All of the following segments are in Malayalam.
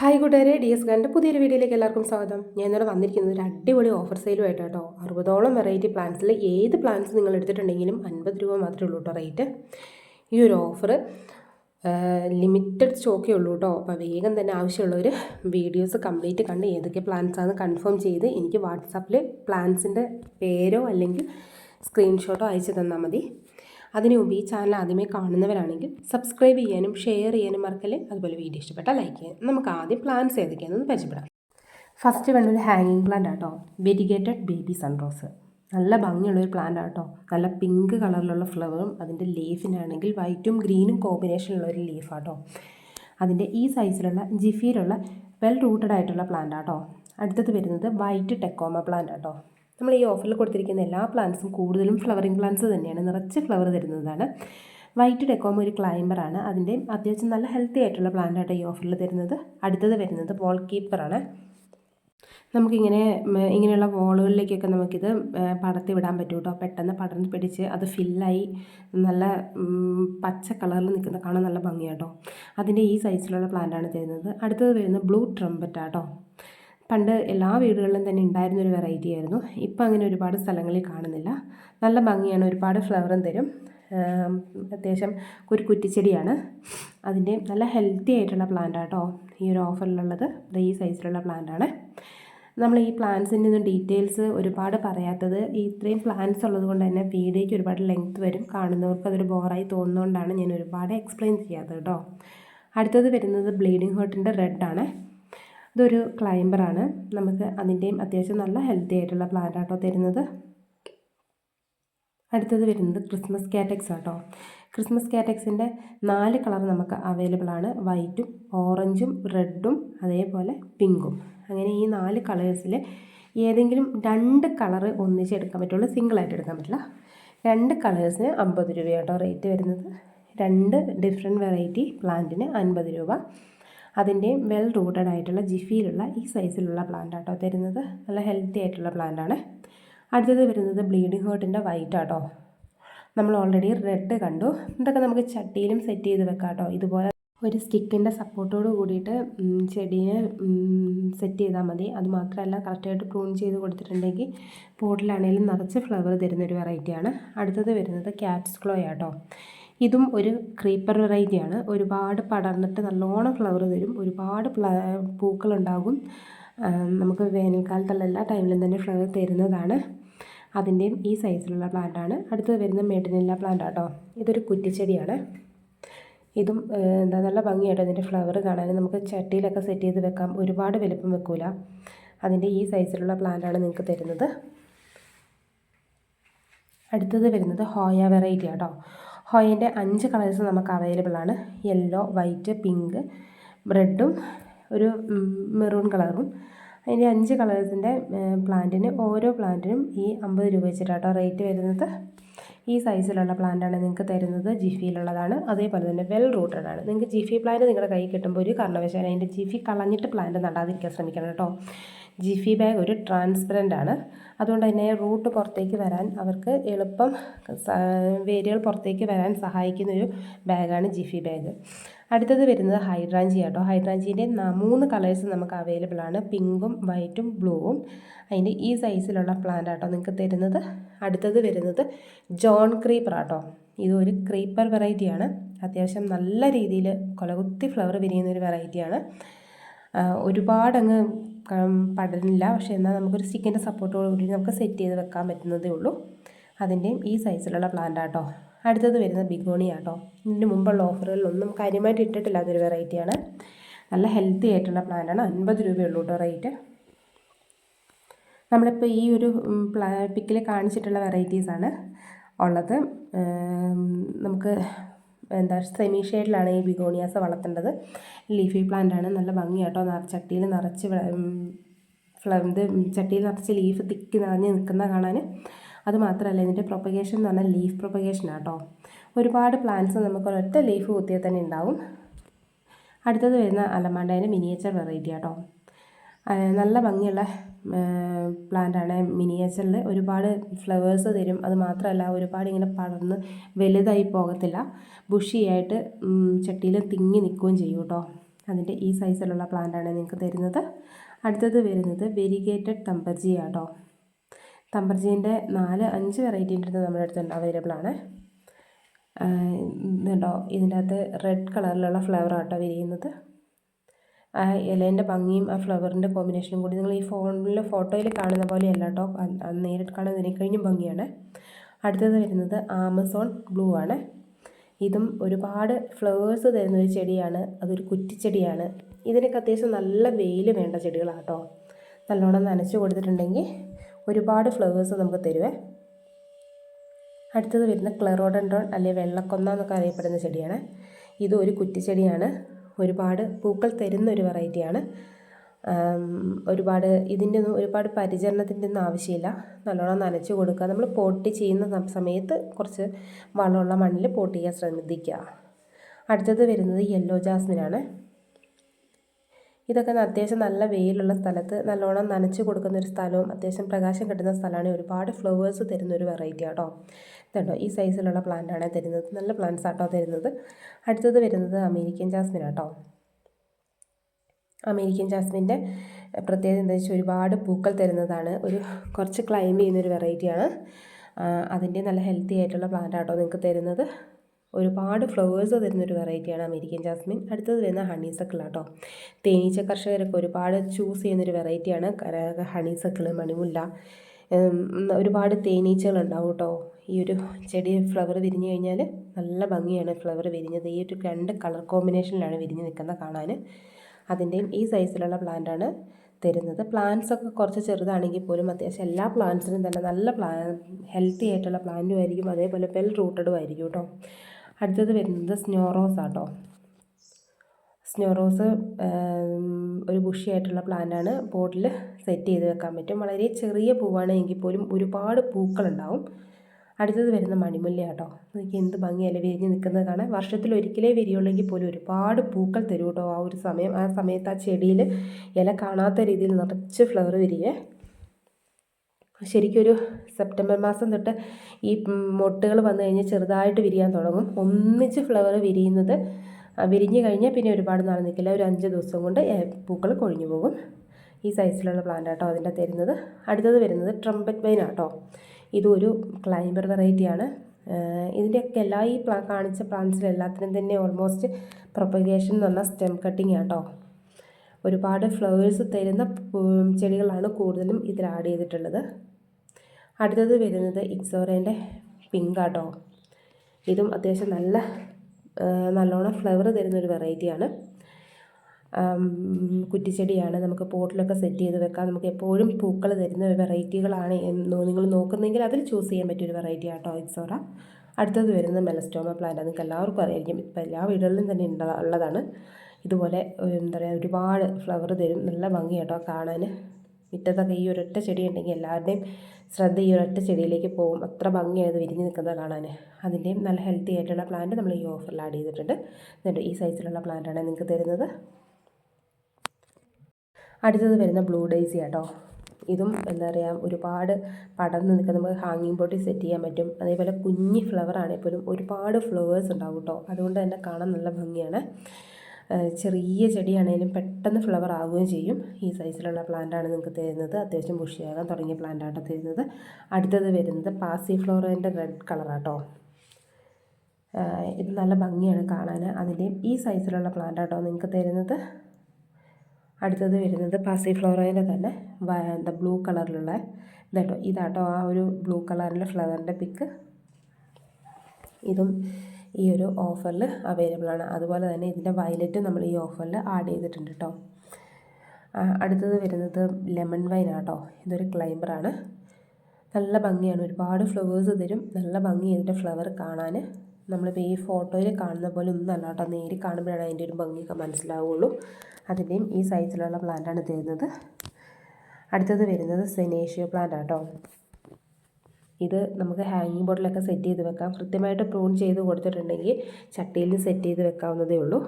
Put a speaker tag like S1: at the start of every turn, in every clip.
S1: ഹായ് കൂട്ടുകാരെ ഡി എസ് ഗാന്റെ പുതിയൊരു വീഡിയോയിലേക്ക് എല്ലാവർക്കും സ്വാഗതം. ഞാൻ ഇന്നലെ വന്നിരിക്കുന്നത് ഒരു അടിപൊളി ഓഫർ സെയിലുമായിട്ട് കേട്ടോ. അറുപതോളം വെറൈറ്റി പ്ലാൻസിൽ ഏത് പ്ലാന്റ്സ് നിങ്ങൾ എടുത്തിട്ടുണ്ടെങ്കിലും അൻപത് രൂപ മാത്രമേ ഉള്ളൂ കേട്ടോ റേറ്റ് ഈ ഒരു ഓഫർ ലിമിറ്റഡ് സ്റ്റോക്കേ ഉള്ളൂ കേട്ടോ. അപ്പോൾ വേഗം തന്നെ ആവശ്യമുള്ളവർ വീഡിയോസ് കംപ്ലീറ്റ് കണ്ട് ഏതൊക്കെ പ്ലാന്റ്സ് ആണെന്ന് കൺഫേം ചെയ്ത് എനിക്ക് വാട്സാപ്പിൽ പ്ലാൻസിന്റെ പേരോ അല്ലെങ്കിൽ സ്ക്രീൻഷോട്ടോ അയച്ചു തന്നാൽ മതി. അതിനു ഉപയോഗി ചാനൽ ആദ്യമേ കാണുന്നവരാണെങ്കിൽ സബ്സ്ക്രൈബ് ചെയ്യാനും ഷെയർ ചെയ്യാനും മറക്കല്ലേ? അതുപോലെ വീഡിയോ ഇഷ്ടപ്പെട്ടാൽ ലൈക്ക് ചെയ്യാം നമുക്ക് ആദ്യം പ്ലാന്റ്സ് ഏതൊക്കെയാണെന്ന് പരിചയപ്പെടാം. ഫസ്റ്റ് വേണ്ട ഒരു ഹാങ്ങിങ് പ്ലാന്റ് ആട്ടോ. വെരിഗേറ്റഡ് ബേബി സൺറോസ് നല്ല ഭംഗിയുള്ളൊരു പ്ലാന്റ് ആട്ടോ. നല്ല പിങ്ക് കളറിലുള്ള ഫ്ലവറും അതിന്റെ ലീഫിനാണെങ്കിൽ വൈറ്റും ഗ്രീനും കോമ്പിനേഷനുള്ള ഒരു ലീഫ് ആട്ടോ. അതിന്റെ ഈ സൈസിലുള്ള ജിഫിയിലുള്ള വെൽ റൂട്ടഡ് ആയിട്ടുള്ള പ്ലാന്റ് ആട്ടോ. അടുത്തത് വരുന്നത് വൈറ്റ് ടെക്കോമ പ്ലാന്റ് ആട്ടോ. നമ്മൾ ഈ ഓഫറിൽ കൊടുത്തിരിക്കുന്ന എല്ലാ പ്ലാന്റ്സും കൂടുതലും ഫ്ലവറിങ് പ്ലാന്റ്സ് തന്നെയാണ്. നിറച്ച് ഫ്ലവർ തരുന്നതാണ്. വൈറ്റ് ഡെക്കോമ ഒരു ക്ലൈംബറാണ് അതിന്റെ അത്യാവശ്യം നല്ല ഹെൽത്തി ആയിട്ടുള്ള പ്ലാന്റായിട്ട് ഈ ഓഫറിൽ തരുന്നത്. അടുത്തത് വരുന്നത് വോൾ കീപ്പറാണ് നമുക്കിങ്ങനെ ഇങ്ങനെയുള്ള വോളുകളിലേക്കൊക്കെ നമുക്കിത് പടർത്തി വിടാൻ പറ്റും കേട്ടോ പെട്ടെന്ന് പടർന്ന് പിടിച്ച് അത് ഫില്ലായി നല്ല പച്ച കളറിൽ നിൽക്കുന്ന കാണാൻ നല്ല ഭംഗിയാട്ടോ അതിന്റെ ഈ സൈസിലുള്ള പ്ലാന്റാണ് തരുന്നത്. അടുത്തത് വരുന്നത് ബ്ലൂ ട്രംപറ്റാട്ടോ പണ്ട് എല്ലാ വീടുകളിലും തന്നെ ഉണ്ടായിരുന്ന ഒരു വെറൈറ്റി ആയിരുന്നു. ഇപ്പം അങ്ങനെ ഒരുപാട് സ്ഥലങ്ങളിൽ കാണുന്നില്ല. നല്ല ഭംഗിയാണ് ഒരുപാട് ഫ്ലവറും തരും. അത്യാവശ്യം ഒരു കുറ്റിച്ചെടിയാണ്. അതിന്റെ നല്ല ഹെൽത്തി ആയിട്ടുള്ള പ്ലാന്റ് ആട്ടോ ഈ ഒരു ഓഫറിലുള്ളത് ഈ സൈസിലുള്ള പ്ലാന്റ് ആണ്. നമ്മൾ ഈ പ്ലാന്റ്സിന്റെ ഒന്നും ഡീറ്റെയിൽസ് ഒരുപാട് പറയാത്തത് ഈ ഇത്രയും പ്ലാന്റ്സ് ഉള്ളത് കൊണ്ട് തന്നെ വീഡിയോയ്ക്ക് ഒരുപാട് ലെങ്ത് വരും. കാണുന്നവർക്ക് അതൊരു ബോറായി തോന്നുന്നതുകൊണ്ടാണ് ഞാൻ ഒരുപാട് എക്സ്പ്ലെയിൻ ചെയ്യാത്തത് കേട്ടോ അടുത്തത് വരുന്നത് ഹേർട്ടിന്റെ റെഡ് ആണ്. ഇതൊരു ക്ലൈംബറാണ് നമുക്ക് അതിന്റെയും അത്യാവശ്യം നല്ല ഹെൽത്തി ആയിട്ടുള്ള പ്ലാന്റ് ആട്ടോ തരുന്നത്. അടുത്തത് വരുന്നത് ക്രിസ്മസ് കാറ്റക്സ് ആട്ടോ. ക്രിസ്മസ് കാറ്റക്സിന്റെ നാല് കളർ നമുക്ക് അവൈലബിൾ ആണ്. വൈറ്റും ഓറഞ്ചും റെഡും അതേപോലെ പിങ്കും അങ്ങനെ ഈ നാല് കളേഴ്സിൽ ഏതെങ്കിലും രണ്ട് കളറ് ഒന്നിച്ച് എടുക്കാൻ പറ്റുള്ളൂ. സിംഗിളായിട്ട് എടുക്കാൻ പറ്റില്ല. രണ്ട് കളേഴ്സിന് അമ്പത് രൂപയാട്ടോ റേറ്റ് വരുന്നത്. രണ്ട് ഡിഫറെന്റ് വെറൈറ്റി പ്ലാന്റിന് അൻപത് രൂപ. അതിന്റെ വെൽ റൂട്ടഡ് ആയിട്ടുള്ള ജിഫിയിലുള്ള ഈ സൈസിലുള്ള പ്ലാന്റ് ആട്ടോ തരുന്നത്. നല്ല ഹെൽത്തി ആയിട്ടുള്ള പ്ലാന്റ് ആണ്. അടുത്തത് വരുന്നത് ബ്ലീഡിംഗ് ഹേർട്ടിന്റെ വൈറ്റ് ആട്ടോ. നമ്മൾ ഓൾറെഡി റെഡ് കണ്ടു. ഇതൊക്കെ നമുക്ക് ചട്ടിയിലും സെറ്റ് ചെയ്ത് വെക്കാം കേട്ടോ ഇതുപോലെ ഒരു സ്റ്റിക്കിന്റെ സപ്പോർട്ടോട് കൂടിയിട്ട് ചെടിയെ സെറ്റ് ചെയ്താൽ മതി. അതുമാത്രമല്ല കറക്റ്റായിട്ട് പ്രൂൺ ചെയ്ത് കൊടുത്തിട്ടുണ്ടെങ്കിൽ പോട്ടിലാണെങ്കിലും നിറച്ച് ഫ്ലവർ തരുന്നൊരു വെറൈറ്റിയാണ് അടുത്തത് വരുന്നത് ക്യാറ്റ്സ് ക്ലോ ആട്ടോ. ഇതും ഒരു ക്രീപ്പർ വെറൈറ്റിയാണ്. ഒരുപാട് പടർന്നിട്ട് നല്ലോണം ഫ്ലവർ തരും. ഒരുപാട് പൂക്കളുണ്ടാകും. നമുക്ക് വേനൽക്കാലത്തുള്ള ടൈമിലും തന്നെ ഫ്ലവർ തരുന്നതാണ്. അതിന്റെയും ഈ സൈസിലുള്ള പ്ലാന്റാണ് അടുത്തത് വരുന്ന മെഡിനില്ല പ്ലാന്റ് ആട്ടോ. ഇതൊരു കുറ്റിച്ചെടിയാണ്. ഇതും എന്താ നല്ല ഭംഗിയായിട്ട് അതിന്റെ ഫ്ലവർ കാണാൻ നമുക്ക് ചട്ടിയിലൊക്കെ സെറ്റ് ചെയ്ത് വെക്കാം. ഒരുപാട് വലുപ്പം വെക്കൂല. അതിന്റെ ഈ സൈസിലുള്ള പ്ലാന്റാണ് നിങ്ങൾക്ക് തരുന്നത്. അടുത്തത് വരുന്നത് ഹോയ വെറൈറ്റി ആട്ടോ. ഹോയന്റെ അഞ്ച് കളേഴ്സ് നമുക്ക് അവൈലബിൾ ആണ്. യെല്ലോ വൈറ്റ് പിങ്ക് റെഡും ഒരു മെറൂൺ കളറും. അതിന്റെ അഞ്ച് കളേഴ്സിന്റെ പ്ലാന്റിന് ഓരോ പ്ലാന്റിനും ഈ അമ്പത് രൂപ വെച്ചിട്ടാട്ടോ റേറ്റ് വരുന്നത്. ഈ സൈസിലുള്ള പ്ലാന്റാണ് നിങ്ങൾക്ക് തരുന്നത്. ജിഫിയിലുള്ളതാണ്. അതേപോലെ തന്നെ വെൽ റൂട്ടഡ് ആണ്. നിങ്ങൾക്ക് ജിഫി പ്ലാന്റ് നിങ്ങളുടെ കൈ കിട്ടുമ്പോൾ ഒരു കാരണവശാലും അതിന്റെ ജിഫി കളഞ്ഞിട്ട് പ്ലാന്റ് നടാതിരിക്കാൻ ശ്രമിക്കണം കേട്ടോ. ജിഫി ബാഗ് ഒരു ട്രാൻസ്പെറന്റ് ആണ്. അതുകൊണ്ട് തന്നെ റൂട്ട് പുറത്തേക്ക് വരാൻ അവർക്ക് എളുപ്പം വേരുകൾ പുറത്തേക്ക് വരാൻ സഹായിക്കുന്ന ഒരു ബാഗാണ് ജിഫി ബാഗ്. അടുത്തത് വരുന്നത് ഹൈഡ്രാഞ്ചി ആട്ടോ. ഹൈഡ്രാഞ്ചിന്റെ മൂന്ന് കളേഴ്സ് നമുക്ക് അവൈലബിൾ ആണ്. പിങ്കും വൈറ്റും ബ്ലൂവും അതിന്റെ ഈ സൈസിലുള്ള പ്ലാന്റ് ആട്ടോ നിങ്ങൾക്ക് തരുന്നത്. അടുത്തത് വരുന്നത് ജോൺ ക്രീപ്പർ ആട്ടോ. ഇതൊരു ക്രീപ്പർ വെറൈറ്റിയാണ് അത്യാവശ്യം നല്ല രീതിയിൽ കൊലകുത്തി ഫ്ലവർ വിരിയുന്ന ഒരു വെറൈറ്റിയാണ് ഒരുപാടങ്ങ് പടരുന്നില്ല പക്ഷേ എന്നാൽ നമുക്കൊരു സ്റ്റിക്കിന്റെ സപ്പോർട്ടോട് കൂടി നമുക്ക് സെറ്റ് ചെയ്ത് വെക്കാൻ പറ്റുന്നതേ ഉള്ളൂ. അതിന്റെയും ഈ സൈസിലുള്ള പ്ലാന്റ് ആട്ടോ. അടുത്തത് വരുന്ന ബിഗോണി ആട്ടോ. ഇതിന് മുമ്പുള്ള ഓഫറുകളിലൊന്നും കാര്യമായിട്ട് ഇട്ടിട്ടില്ലാത്തൊരു വെറൈറ്റിയാണ് നല്ല ഹെൽത്തി ആയിട്ടുള്ള പ്ലാന്റാണ് അൻപത് രൂപയുള്ളൂ കേട്ടോ റേറ്റ് നമ്മളിപ്പോൾ ഈ ഒരു പിക്കിൽ കാണിച്ചിട്ടുള്ള വെറൈറ്റീസാണ് ഉള്ളത്. നമുക്ക് എന്താ സെമി ഷെയ്ഡിലാണ് ഈ ബിഗോണിയാസ് വളർത്തേണ്ടത്. ലീഫി പ്ലാന്റ് ആണ്. നല്ല ഭംഗിയാട്ടോ ചട്ടിയിൽ നിറച്ച് ഇത് ചട്ടിയിൽ നിറച്ച് ലീഫ് തിക്ക് നിറഞ്ഞ് നിൽക്കുന്ന കാണാൻ. അതുമാത്രമല്ല ഇതിന്റെ പ്രൊപ്പഗേഷൻ എന്ന് പറഞ്ഞാൽ ലീഫ് പ്രൊപ്പഗേഷൻ ആട്ടോ. ഒരുപാട് പ്ലാന്റ്സ് നമുക്ക് ഒരൊറ്റ ലീഫ് കുത്തിയാൽ തന്നെ ഉണ്ടാവും. അടുത്തത് വരുന്ന അലമാണ്ടേന്റെ മിനിയേച്ചർ വെറൈറ്റി ആട്ടോ. നല്ല ഭംഗിയുള്ള പ്ലാന്റാണ്. മിനിയേച്ചറിൽ ഒരുപാട് ഫ്ലവേഴ്സ് തരും. അത് മാത്രമല്ല ഒരുപാട് ഇങ്ങനെ പടർന്ന് വലുതായി പോകത്തില്ല. ബുഷിയായിട്ട് ചട്ടിയിൽ തിങ്ങി നിൽക്കുകയും ചെയ്യും കേട്ടോ. അതിന്റെ ഈ സൈസിലുള്ള പ്ലാന്റാണ് നിങ്ങൾക്ക് തരുന്നത്. അടുത്തത് വരുന്നത് വെരിഗേറ്റഡ് തമ്പർജി ആട്ടോ തമ്പർജീന്റെ നാല് അഞ്ച് വെറൈറ്റീന്റെ അടുത്ത് നമ്മുടെ അടുത്ത് അവൈലബിൾ ആണ്. ഇതുണ്ടോ? ഇതിന്റെ അകത്ത് റെഡ് കളറിലുള്ള ഫ്ലവർ ആട്ടോ വിരിയുന്നത്. ആ ഇലേന്റെ ഭംഗിയും ആ ഫ്ലവറിന്റെ കോമ്പിനേഷനും കൂടി നിങ്ങൾ ഈ ഫോണിൽ ഫോട്ടോയിൽ കാണുന്ന പോലെയല്ല കേട്ടോ. നേരിട്ട് കാണുന്നതിനെ കഴിഞ്ഞും ഭംഗിയാണ്. അടുത്തത് വരുന്നത് ആമസോൺ ബ്ലൂ ആണ്. ഇതും ഒരുപാട് ഫ്ലവേഴ്സ് തരുന്ന ഒരു ചെടിയാണ്. അതൊരു കുറ്റിച്ചെടിയാണ്. ഇതിനൊക്കെ അത്യാവശ്യം നല്ല വെയിൽ വേണ്ട ചെടികളാണ് കേട്ടോ. നല്ലോണം നനച്ച് കൊടുത്തിട്ടുണ്ടെങ്കിൽ ഒരുപാട് ഫ്ലവേഴ്സ് നമുക്ക് തരുവേ. അടുത്തത് വരുന്ന ക്ലെറോഡൻഡ്രോൺ അല്ലെങ്കിൽ വെള്ളക്കൊന്ന എന്നൊക്കെ അറിയപ്പെടുന്ന ചെടിയാണ്. ഇത് ഒരു കുറ്റിച്ചെടിയാണ്. ഒരുപാട് പൂക്കൾ തരുന്ന ഒരു വെറൈറ്റിയാണ് ഒരുപാട് ഇതിന്റെ ഒന്നും ഒരുപാട് പരിചരണത്തിന്റെ ഒന്നും ആവശ്യമില്ല. നല്ലോണം നനച്ച് കൊടുക്കുക. നമ്മൾ പോട്ടി ചെയ്യുന്ന സമയത്ത് കുറച്ച് വളമുള്ള മണ്ണിൽ പോട്ട് ചെയ്യാൻ അടുത്തത് വരുന്നത് യെല്ലോ ജാസ്മിനാണ്. ഇതൊക്കെ അത്യാവശ്യം നല്ല വെയിലുള്ള സ്ഥലത്ത് നല്ലോണം നനച്ച് കൊടുക്കുന്ന ഒരു സ്ഥലവും അത്യാവശ്യം പ്രകാശം കിട്ടുന്ന സ്ഥലമാണ്. ഒരുപാട് ഫ്ലവേഴ്സ് തരുന്ന ഒരു വെറൈറ്റി ആട്ടോ. ഇതുണ്ടോ? ഈ സൈസിലുള്ള പ്ലാന്റാണ് തരുന്നത്. നല്ല പ്ലാന്റ്സ് ആട്ടോ തരുന്നത്. അടുത്തത് വരുന്നത് അമേരിക്കൻ ജാസ്മിൻ ആട്ടോ. അമേരിക്കൻ ജാസ്മിന്റെ പ്രത്യേകത എന്താ വെച്ചാൽ ഒരുപാട് പൂക്കൾ തരുന്നതാണ്. ഒരു കുറച്ച് ക്ലൈംബ് ചെയ്യുന്നൊരു വെറൈറ്റിയാണ് അതിന്റെ നല്ല ഹെൽത്തി ആയിട്ടുള്ള പ്ലാന്റ് ആട്ടോ നിങ്ങൾക്ക് തരുന്നത്. ഒരുപാട് ഫ്ലവേഴ്സ് തരുന്നൊരു വെറൈറ്റിയാണ് അമേരിക്കൻ ജാസ്മിൻ. അടുത്തത് വരുന്ന ഹണീസക്കിൾ ആട്ടോ. തേനീച്ച കർഷകരൊക്കെ ഒരുപാട് ചൂസ് ചെയ്യുന്നൊരു വെറൈറ്റിയാണ്. ഹണീസക്കിൾ മണിമുല്ല. ഒരുപാട് തേനീച്ചകൾ ഉണ്ടാവും കേട്ടോ. ഈ ഒരു ചെടി ഫ്ലവർ വിരിഞ്ഞു കഴിഞ്ഞാൽ നല്ല ഭംഗിയാണ് ഫ്ലവർ വിരിഞ്ഞത്. ഈ ഒരു രണ്ട് കളർ കോമ്പിനേഷനിലാണ് വിരിഞ്ഞ് നിൽക്കുന്നത് കാണാൻ അതിന്റെയും ഈ സൈസിലുള്ള പ്ലാന്റാണ് തരുന്നത്. പ്ലാന്റ്സ് ഒക്കെ കുറച്ച് ചെറുതാണെങ്കിൽ പോലും അത്യാവശ്യം എല്ലാ പ്ലാന്റ്സിനും തന്നെ നല്ല പ്ലാ ഹെൽത്തി ആയിട്ടുള്ള പ്ലാന്റും ആയിരിക്കും. അതേപോലെ വെൽ റൂട്ടഡും ആയിരിക്കും കേട്ടോ. അടുത്തത് വരുന്നത് സ്നോറോസ് ആട്ടോ. സ്നോറോസ് ഒരു ബുഷിയായിട്ടുള്ള പ്ലാന്റാണ് പോട്ടിൽ സെറ്റ് ചെയ്ത് വെക്കാൻ പറ്റും. വളരെ ചെറിയ പൂവാണ് എങ്കിൽ പോലും ഒരുപാട് പൂക്കളുണ്ടാവും. അടുത്തത് വരുന്ന മണിമുല്ല കേട്ടോ എനിക്ക് എന്ത് ഭംഗിയല്ലേ വിരിഞ്ഞ് നിൽക്കുന്നത് കാണാൻ. വർഷത്തിൽ ഒരിക്കലേ വിരിയുള്ളെങ്കിൽ പോലും ഒരുപാട് പൂക്കൾ തരും കേട്ടോ ആ ഒരു സമയം. ആ സമയത്ത് ആ ചെടിയിൽ ഇല കാണാത്ത രീതിയിൽ നിറച്ച് ഫ്ലവർ വിരിയേ. ശരിക്കും ഒരു സെപ്റ്റംബർ മാസം തൊട്ട് ഈ മൊട്ടുകൾ വന്നു കഴിഞ്ഞാൽ ചെറുതായിട്ട് വിരിയാൻ തുടങ്ങും. ഒന്നിച്ച് ഫ്ലവർ വിരിയുന്നത് വിരിഞ്ഞു കഴിഞ്ഞാൽ പിന്നെ ഒരുപാട് നാൾ നിൽക്കില്ല. ഒരു അഞ്ച് ദിവസം കൊണ്ട് പൂക്കൾ കൊഴിഞ്ഞു പോകും. ഈ സൈസിലുള്ള പ്ലാന്റ് ആട്ടോ അതിന്റെ തരുന്നത്. അടുത്തത് വരുന്നത് ട്രംപറ്റ് വൈൻ ആട്ടോ. ഇതൊരു ക്ലൈംബർ വെറൈറ്റിയാണ് ഇതിന്റെയൊക്കെ എല്ലാ ഈ പ്ലാ കാണിച്ച പ്ലാന്റ്സിലെല്ലാത്തിനും തന്നെ ഓൾമോസ്റ്റ് പ്രൊപ്പഗേഷൻ എന്ന് പറഞ്ഞാൽ സ്റ്റെം കട്ടിങ് ആട്ടോ. ഒരുപാട് ഫ്ലവേഴ്സ് തരുന്ന ചെടികളാണ് കൂടുതലും ഇതിൽ ആഡ് ചെയ്തിട്ടുള്ളത്. അടുത്തത് വരുന്നത് ഇക്സോറേന്റെ പിങ്ക് ആട്ടോ ഇതും അത്യാവശ്യം നല്ല നല്ലോണം ഫ്ലവർ തരുന്ന ഒരു വെറൈറ്റിയാണ് കുറ്റിച്ചെടിയാണ്. നമുക്ക് പോട്ടിലൊക്കെ സെറ്റ് ചെയ്ത് വെക്കാം. നമുക്ക് എപ്പോഴും പൂക്കൾ തരുന്ന വെറൈറ്റികളാണ് എന്ന് നിങ്ങൾ നോക്കുന്നെങ്കിൽ അതിൽ ചൂസ് ചെയ്യാൻ പറ്റിയൊരു വെറൈറ്റി ആട്ടോ ഇക്സോറ. അടുത്തത് വരുന്നത് മെലസ്റ്റോമ പ്ലാന്റ് നിങ്ങൾക്ക് എല്ലാവർക്കും അറിയായിരിക്കും. ഇപ്പോൾ എല്ലാ വീടുകളിലും തന്നെ ഉള്ളതാണ്. ഇതുപോലെ എന്താ പറയുക ഒരുപാട് ഫ്ലവർ തരും. നല്ല ഭംഗിയാട്ടോ കാണാൻ. മുറ്റത്തൊക്കെ ഈ ഒരൊറ്റ ചെടി ഉണ്ടെങ്കിൽ എല്ലാവരുടെയും ശ്രദ്ധ ഈ ഒരൊറ്റ ചെടിയിലേക്ക് പോകും. അത്ര ഭംഗിയായത് വിരിഞ്ഞ് നിൽക്കുന്നത് കാണാൻ. അതിന്റെയും നല്ല ഹെൽത്തി ആയിട്ടുള്ള പ്ലാന്റ് നമ്മൾ ഈ ഓഫറിൽ ആഡ് ചെയ്തിട്ടുണ്ട്. എന്നിട്ട് ഈ സൈസിലുള്ള പ്ലാന്റാണ് നിങ്ങൾക്ക് തരുന്നത്. അടുത്തത് വരുന്ന ബ്ലൂ ഡേയ്സി ആട്ടോ. ഇതും എന്താ പറയുക ഒരുപാട് പടർന്ന് നിൽക്കുന്ന നമുക്ക് ഹാങ്ങിങ് ബോട്ടിൽ സെറ്റ് ചെയ്യാൻ പറ്റും. അതേപോലെ കുഞ്ഞി ഫ്ലവർ ആണെങ്കിൽ പോലും ഒരുപാട് ഫ്ലവേഴ്സ് ഉണ്ടാവും കേട്ടോ. അതുകൊണ്ട് തന്നെ കാണാൻ നല്ല ഭംഗിയാണ്. ചെറിയ ചെടിയാണെങ്കിലും പെട്ടെന്ന് ഫ്ലവർ ആവുകയും ചെയ്യും. ഈ സൈസിലുള്ള പ്ലാന്റാണ് നിങ്ങൾക്ക് തരുന്നത്. അത്യാവശ്യം ബുഷിയാകാൻ തുടങ്ങിയ പ്ലാന്റാണ് തരുന്നത്. അടുത്തത് വരുന്നത് പാസി ഫ്ലോറേന്റെ റെഡ് കളറാട്ടോ. ഇത് നല്ല ഭംഗിയാണ് കാണാൻ. അതിന്റെയും ഈ സൈസിലുള്ള പ്ലാന്റാട്ടോ നിങ്ങൾക്ക് തരുന്നത്. അടുത്തത് വരുന്നത് പാസി ഫ്ലോറേന്റെ തന്നെ എന്താ ബ്ലൂ കളറിലുള്ള ഇതാട്ടോ. ഇതാട്ടോ ആ ഒരു ബ്ലൂ കളറിലെ ഫ്ലവറിന്റെ പിക്ക്. ഇതും ഈ ഒരു ഓഫറിൽ അവൈലബിൾ ആണ്. അതുപോലെ തന്നെ ഇതിന്റെ വയലറ്റ് നമ്മൾ ഈ ഓഫറിൽ ആഡ് ചെയ്തിട്ടുണ്ട് കേട്ടോ അടുത്തത് വരുന്നത് ലെമൺ വൈൻ ആട്ടോ. ഇതൊരു ക്ലൈംബറാണ് നല്ല ഭംഗിയാണ്. ഒരുപാട് ഫ്ലവേഴ്സ് തരും. നല്ല ഭംഗി ഇതിന്റെ ഫ്ലവർ കാണാൻ. നമ്മളിപ്പോൾ ഈ ഫോട്ടോയിൽ കാണുന്ന പോലെ ഒന്നും അല്ല കേട്ടോ നേരി കാണുമ്പോഴാണ് അതിന്റെ ഒരു ഭംഗിയൊക്കെ മനസ്സിലാവുള്ളൂ. അതിന്റെയും ഈ സൈസിലുള്ള പ്ലാന്റാണ് തരുന്നത്. അടുത്തത് വരുന്നത് സെനേഷ്യോ പ്ലാന്റ് ആട്ടോ. ഇത് നമുക്ക് ഹാങ്ങിങ് ബോർഡിലൊക്കെ സെറ്റ് ചെയ്ത് വെക്കാം. കൃത്യമായിട്ട് പ്രൂൺ ചെയ്ത് കൊടുത്തിട്ടുണ്ടെങ്കിൽ ചട്ടിയിൽ സെറ്റ് ചെയ്ത് വെക്കാവുന്നതേ ഉള്ളൂ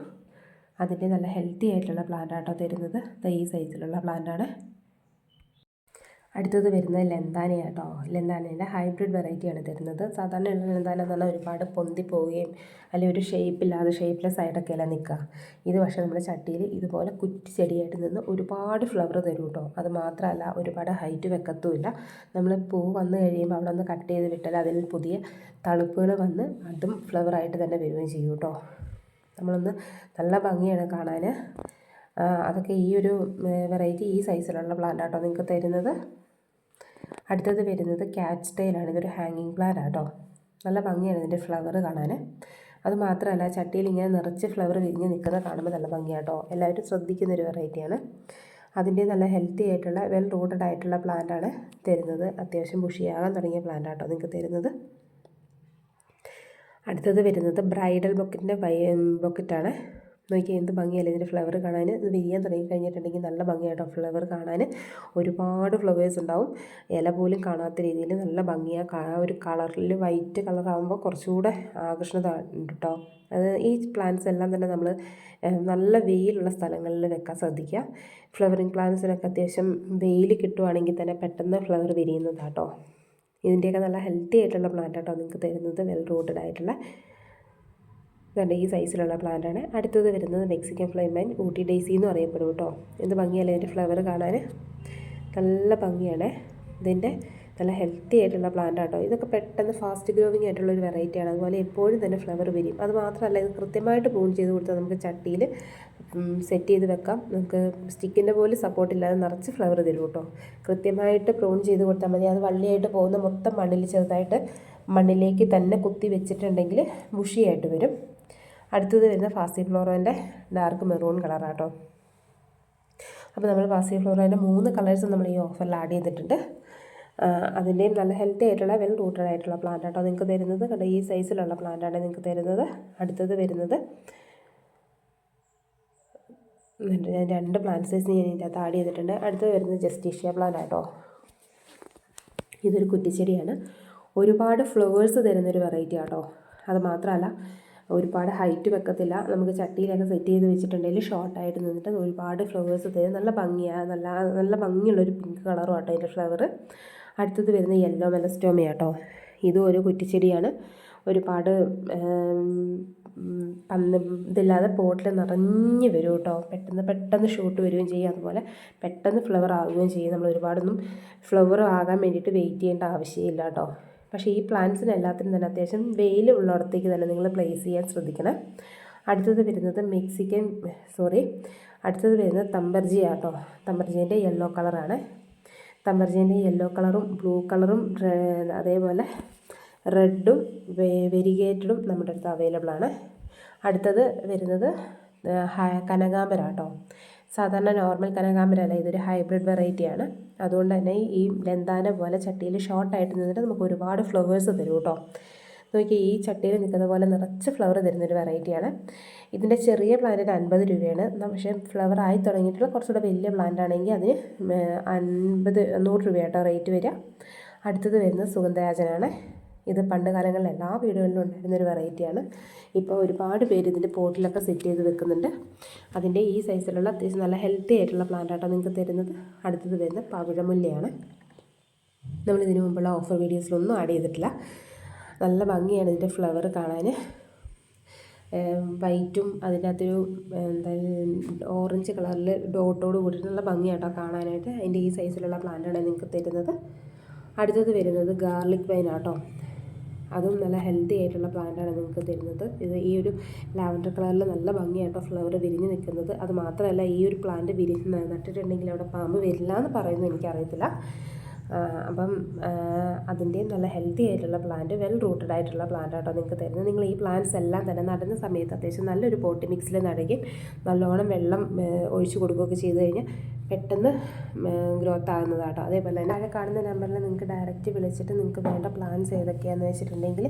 S1: അതിന്റെ നല്ല ഹെൽത്തി ആയിട്ടുള്ള പ്ലാന്റ് ആട്ടോ തരുന്നത്. ഈ സൈസിലുള്ള പ്ലാന്റാണ് അടുത്തത് വരുന്നത് ലെന്താന കേട്ടോ ലെന്താനേന്റെ ഹൈബ്രിഡ് വെറൈറ്റിയാണ് തരുന്നത്. സാധാരണ ലെന്താന എന്ന് പറഞ്ഞാൽ ഒരുപാട് പൊന്തി പോവുകയും അല്ലെങ്കിൽ ഒരു ഷേപ്പില്ലാതെ ഷേപ്പ്ലെസ് ആയിട്ടൊക്കെ അല്ല നിൽക്കുക. ഇത് പക്ഷേ നമ്മുടെ ചട്ടിയിൽ ഇതുപോലെ കുറ്റി ചെടിയായിട്ട് നിന്ന് ഒരുപാട് ഫ്ലവർ തരും കേട്ടോ. അത് മാത്രമല്ല ഒരുപാട് ഹൈറ്റ് വെക്കത്തുമില്ല. നമ്മൾ പൂ വന്ന് കഴിയുമ്പോൾ അവിടെ ഒന്ന് കട്ട് ചെയ്ത് വിട്ടാൽ അതിൽ പുതിയ തളുപ്പുകൾ വന്ന് അതും ഫ്ലവറായിട്ട് തന്നെ വരികയും ചെയ്യും കേട്ടോ. നമ്മളൊന്ന് നല്ല ഭംഗിയാണ് കാണാൻ. അതൊക്കെ ഈ ഒരു വെറൈറ്റി ഈ സൈസിലുള്ള പ്ലാന്റ് ആട്ടോ നിങ്ങൾക്ക് തരുന്നത്. അടുത്തത് വരുന്നത് ക്യാറ്റ് സ്റ്റൈലാണ് ഇതൊരു ഹാങ്ങിങ് പ്ലാൻ ആട്ടോ. നല്ല ഭംഗിയാണ് ഇതിന്റെ ഫ്ലവർ കാണാൻ അത് മാത്രമല്ല ചട്ടിയിൽ ഇങ്ങനെ നിറച്ച് ഫ്ലവർ വിരിഞ്ഞ് നിൽക്കുന്നത് കാണുമ്പോൾ നല്ല ഭംഗിയാട്ടോ. എല്ലാവരും ശ്രദ്ധിക്കുന്ന ഒരു വെറൈറ്റിയാണ് അതിന്റെ നല്ല ഹെൽത്തി ആയിട്ടുള്ള വെൽ റൂട്ടഡ് ആയിട്ടുള്ള പ്ലാന്റാണ് തരുന്നത്. അത്യാവശ്യം ബുഷിയാകാൻ തുടങ്ങിയ പ്ലാന്റ് ആട്ടോ നിങ്ങൾക്ക് തരുന്നത്. അടുത്തത് വരുന്നത് ബ്രൈഡൽ ബൊക്കറ്റിന്റെ ബൊക്കറ്റാണ്. നോക്കി എന്ത് ഭംഗിയല്ലേ ഇതിന്റെ ഫ്ലവർ കാണാൻ. ഇത് വിരിയാൻ തുടങ്ങി കഴിഞ്ഞിട്ടുണ്ടെങ്കിൽ നല്ല ഭംഗിയായിട്ടോ ഫ്ലവർ കാണാൻ. ഒരുപാട് ഫ്ലവേഴ്സ് ഉണ്ടാവും. ഇല പോലും കാണാത്ത രീതിയിൽ നല്ല ഭംഗിയാണ് ആ ഒരു കളറിൽ വൈറ്റ് കളറാകുമ്പോൾ കുറച്ചുകൂടെ ആകർഷണത ഉണ്ട് കേട്ടോ അത് ഈ പ്ലാന്റ്സ് എല്ലാം തന്നെ നമ്മൾ നല്ല വെയിലുള്ള സ്ഥലങ്ങളിൽ വെക്കാൻ ശ്രദ്ധിക്കുക. ഫ്ലവറിങ് പ്ലാന്റ്സിനൊക്കെ അത്യാവശ്യം വെയിൽ കിട്ടുവാണെങ്കിൽ തന്നെ പെട്ടെന്ന് ഫ്ലവർ വിരിയുന്നതാട്ടോ ഇതിന്റെയൊക്കെ നല്ല ഹെൽത്തി ആയിട്ടുള്ള പ്ലാന്റ് ആട്ടോ നിങ്ങൾക്ക് തരുന്നത്. വെൽ റൂട്ടഡ് ആയിട്ടുള്ള ഇതുണ്ട് ഈ സൈസിലുള്ള പ്ലാന്റാണ് അടുത്തത് വരുന്നത് മെക്സിക്കൻ ഫ്ലൈമാൻ ഊട്ടി ഡേസി എന്ന് അറിയപ്പെടും കേട്ടോ എന്ത് ഭംഗിയല്ലേ അതിന്റെ ഫ്ലവർ കാണാൻ? നല്ല ഭംഗിയാണ്. ഇതിന്റെ നല്ല ഹെൽത്തി ആയിട്ടുള്ള പ്ലാന്റ് ആട്ടോ ഇതൊക്കെ പെട്ടെന്ന് ഫാസ്റ്റ് ഗ്രോവിങ് ആയിട്ടുള്ള ഒരു വെറൈറ്റിയാണ് അതുപോലെ എപ്പോഴും തന്നെ ഫ്ലവർ വരും. അത് മാത്രമല്ല ഇത് കൃത്യമായിട്ട് പ്രൂൺ ചെയ്ത് കൊടുത്താൽ നമുക്ക് ചട്ടിയിൽ സെറ്റ് ചെയ്ത് വെക്കാം. നമുക്ക് സ്റ്റിക്കിന്റെ പോലെ സപ്പോർട്ട് ഇല്ലാതെ നിറച്ച് ഫ്ലവർ തരും കേട്ടോ കൃത്യമായിട്ട് പ്രൂൺ ചെയ്ത് കൊടുത്താൽ മതി. അത് വള്ളിയായിട്ട് പോകുന്ന മൊത്തം മണ്ണിൽ ചെറുതായിട്ട് മണ്ണിലേക്ക് തന്നെ കുത്തി വെച്ചിട്ടുണ്ടെങ്കിൽ ബുഷിയായിട്ട് വരും. അടുത്തത് വരുന്ന ഫാസി ഫ്ലോറോന്റെ ഡാർക്ക് മെറൂൺ കളറാട്ടോ. അപ്പോൾ നമ്മൾ ഫാസി ഫ്ലോറോന്റെ മൂന്ന് കളേഴ്സ് നമ്മൾ ഈ ഓഫറിൽ ആഡ് ചെയ്തിട്ടുണ്ട്. അതിന്റെയും നല്ല ഹെൽത്തി ആയിട്ടുള്ള വെൽ റൂട്ടഡ് ആയിട്ടുള്ള പ്ലാന്റ് ആട്ടോ നിങ്ങൾക്ക് തരുന്നത്. കണ്ടോ ഈ സൈസിലുള്ള പ്ലാന്റാണ് നിങ്ങൾക്ക് തരുന്നത്. അടുത്തത് വരുന്നത് ഞാൻ രണ്ട് പ്ലാന്റ് സൈസ് ഞാൻ ഇതിന്റെ അകത്ത് ആഡ് ചെയ്തിട്ടുണ്ട്. അടുത്തത് വരുന്നത് ജസ്റ്റീഷ്യ പ്ലാന്റ് ആട്ടോ ഇതൊരു കുറ്റിച്ചെടിയാണ്. ഒരുപാട് ഫ്ലവേഴ്സ് തരുന്നൊരു വെറൈറ്റി ആട്ടോ അത് മാത്രമല്ല ഒരുപാട് ഹൈറ്റ് വെക്കത്തില്ല. നമുക്ക് ചട്ടിയിലൊക്കെ സെറ്റ് ചെയ്ത് വെച്ചിട്ടുണ്ടെങ്കിൽ ഷോർട്ടായിട്ട് നിന്നിട്ട് ഒരുപാട് ഫ്ലവേഴ്സ് തരും. നല്ല ഭംഗിയാണ് നല്ല നല്ല ഭംഗിയുള്ളൊരു പിങ്ക് കളറും ആട്ടോ അതിന്റെ ഫ്ലവർ അടുത്തത് വരുന്ന യെല്ലോ മെലസ്റ്റോമ ആട്ടോ ഇതും ഒരു കുറ്റിച്ചെടിയാണ്. ഒരുപാട് പന്ന് ഇതില്ലാതെ പോട്ടിൽ നിറഞ്ഞ് വരും കേട്ടോ പെട്ടെന്ന് പെട്ടെന്ന് ഷൂട്ട് വരികയും ചെയ്യും. അതുപോലെ പെട്ടെന്ന് ഫ്ലവർ ആവുകയും ചെയ്യും. നമ്മൾ ഒരുപാടൊന്നും ഫ്ലവർ ആകാൻ വേണ്ടിയിട്ട് വെയിറ്റ് ചെയ്യേണ്ട ആവശ്യമില്ല കേട്ടോ പക്ഷേ ഈ പ്ലാന്റ്സിന് എല്ലാത്തിനും തന്നെ അത്യാവശ്യം വെയിൽ ഉള്ളിടത്തേക്ക് തന്നെ നിങ്ങൾ പ്ലേസ് ചെയ്യാൻ ശ്രദ്ധിക്കണം. അടുത്തത് വരുന്നത് മെക്സിക്കൻ സോറി അടുത്തത് വരുന്നത് തമ്പർജി ആട്ടോ തമ്പർജീന്റെ യെല്ലോ കളറാണ്. തമ്പർജീന്റെ യെല്ലോ കളറും ബ്ലൂ കളറും അതേപോലെ റെഡും വെരിഗേറ്റഡും നമ്മുടെ അടുത്ത് അവൈലബിൾ ആണ്. അടുത്തത് വരുന്നത് കനകാമ്പരാട്ടോ സാധാരണ നോർമൽ കനകാമ്പരല്ല ഇതൊരു ഹൈബ്രിഡ് വെറൈറ്റിയാണ് അതുകൊണ്ട് തന്നെ ഈ ലെന്താന പോലെ ചട്ടിയിൽ ഷോർട്ടായിട്ട് നിന്നിട്ട് നമുക്ക് ഒരുപാട് ഫ്ലവേഴ്സ് തരും കേട്ടോ. നോക്കി ഈ ചട്ടിയിൽ നിൽക്കുന്ന പോലെ നിറച്ച് ഫ്ലവർ തരുന്നൊരു വെറൈറ്റിയാണ് ഇതിന്റെ ചെറിയ പ്ലാന്റിന് അൻപത് രൂപയാണ്. പക്ഷേ ഫ്ലവർ ആയി തുടങ്ങിയിട്ടുള്ള കുറച്ചുകൂടെ വലിയ പ്ലാന്റ് ആണെങ്കിൽ അതിന് അൻപത് നൂറ് രൂപയാട്ടോ റേറ്റ് വരിക. അടുത്തത് വരുന്നത് സുഗന്ധരാജനാണ്. ഇത് പണ്ട് കാലങ്ങളിൽ എല്ലാ വീടുകളിലും ഉണ്ടായിരുന്ന ഒരു വെറൈറ്റിയാണ്. ഇപ്പോൾ ഒരുപാട് പേര് ഇതിന്റെ പോട്ടിലൊക്കെ സെറ്റ് ചെയ്ത് വെക്കുന്നുണ്ട്. അതിന്റെ ഈ സൈസിലുള്ള അത്യാവശ്യം നല്ല ഹെൽത്തി ആയിട്ടുള്ള പ്ലാന്റാട്ടോ നിങ്ങൾക്ക് തരുന്നത്. അടുത്തത് വരുന്ന പവിഴമുല്ലയാണ്. നമ്മൾ ഇതിനു മുമ്പുള്ള ഓഫർ വീഡിയോസിലൊന്നും ആഡ് ചെയ്തിട്ടില്ല. നല്ല ഭംഗിയാണ് ഇതിന്റെ ഫ്ലവർ കാണാൻ. വൈറ്റും അതിന്റെ അകത്തൊരു എന്താ ഓറഞ്ച് കളറിൽ ഡോട്ടോട് കൂടിയിട്ട് നല്ല ഭംഗിയാട്ടോ കാണാനായിട്ട്. അതിന്റെ ഈ സൈസിലുള്ള പ്ലാന്റാണ് നിങ്ങൾക്ക് തരുന്നത്. അടുത്തത് വരുന്നത് ഗാർലിക് വൈൻ ആട്ടോ അതും നല്ല ഹെൽത്തി ആയിട്ടുള്ള പ്ലാന്റാണ് നിങ്ങൾക്ക് തരുന്നത്. ഇത് ഈ ഒരു ലാവൻഡർ കളറിൽ നല്ല ഭംഗിയായിട്ട് ഫ്ലവർ വിരിഞ്ഞ് നിൽക്കുന്നത്. അത് മാത്രമല്ല ഈ ഒരു പ്ലാന്റ് വിരിഞ്ഞ് നട്ടിട്ടുണ്ടെങ്കിൽ അവിടെ പാമ്പ് വരില്ല എന്ന് പറയുന്നത് എനിക്കറിയത്തില്ല. അപ്പം അതിന്റെയും നല്ല ഹെൽത്തി ആയിട്ടുള്ള പ്ലാന്റ് വെൽ റൂട്ടഡ് ആയിട്ടുള്ള പ്ലാന്റ് ആട്ടോ നിങ്ങൾക്ക് തരുന്നത്. നിങ്ങൾ ഈ പ്ലാന്റ്സ് എല്ലാം തന്നെ നടുന്ന സമയത്ത് അത്യാവശ്യം നല്ലൊരു പോട്ടി മിക്സിൽ നടുകയും നല്ലോണം വെള്ളം ഒഴിച്ചു കൊടുക്കുകയൊക്കെ ചെയ്ത് കഴിഞ്ഞാൽ പെട്ടെന്ന് ഗ്രോത്ത് ആകുന്നതാട്ടോ അതേപോലെ തന്നെ താഴെ കാണുന്ന നമ്പറിൽ നിങ്ങൾക്ക് ഡയറക്റ്റ് വിളിച്ചിട്ട് നിങ്ങൾക്ക് വേണ്ട പ്ലാൻസ് ഏതൊക്കെയാണെന്ന് വെച്ചിട്ടുണ്ടെങ്കിൽ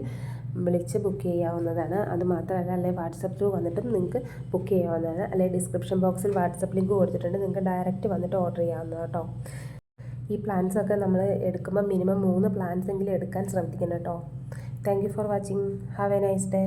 S1: വിളിച്ച് ബുക്ക് ചെയ്യാവുന്നതാണ്. അത് മാത്രമല്ല അല്ലെങ്കിൽ വാട്സപ്പ് ത്രൂ വന്നിട്ടും നിങ്ങൾക്ക് ബുക്ക് ചെയ്യാവുന്നതാണ്. അല്ലെങ്കിൽ ഡിസ്ക്രിപ്ഷൻ ബോക്സിൽ വാട്സപ്പ് ലിങ്ക് കൊടുത്തിട്ടുണ്ട്. നിങ്ങൾക്ക് ഡയറക്റ്റ് വന്നിട്ട് ഓർഡർ ചെയ്യാവുന്നതാണ് കേട്ടോ ഈ പ്ലാൻസ് ഒക്കെ നമ്മൾ എടുക്കുമ്പോൾ മിനിമം മൂന്ന് പ്ലാൻസ് എങ്കിലും എടുക്കാൻ ശ്രദ്ധിക്കണം കേട്ടോ thank you for watching have a nice day